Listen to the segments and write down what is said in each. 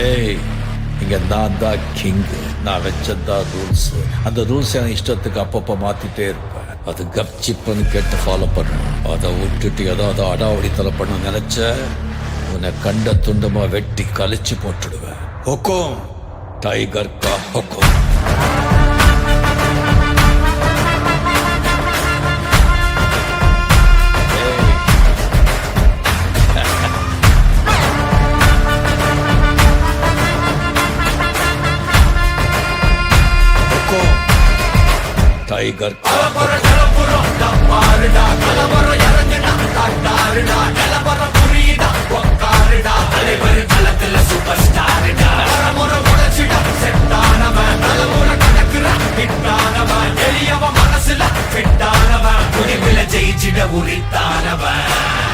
ஏய் இங்க நான் தான் கிங் நான் வச்சதான் ரூல்ஸ் அந்த ரூல்ஸ் என் இஷ்டத்துக்கு அப்பப்போ மாத்திட்டே இருப்பேன். அது கப்சிப்புன்னு கேட்டு ஃபாலோ பண்ணும். அதை விட்டுட்டு ஏதாவது அடாவடித்தலை பண்ண நினைச்ச உன்னை கண்ட துண்டமா வெட்டி கழிச்சு போட்டுடுவேன். ஹொக்கோம். டைகர் கா ஹொக்கோம். டைகர். கா ஹொக்கோம் ஜெயிச்சிட உரித்தானவன்.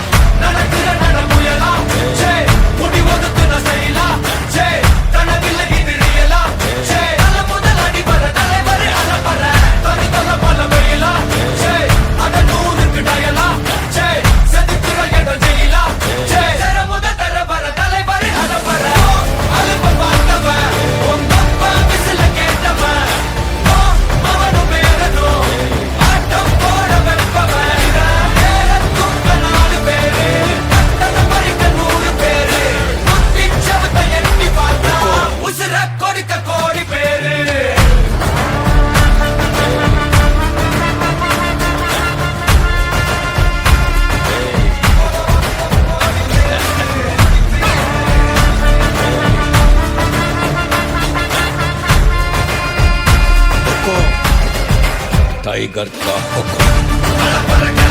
टाइगर का हुक्म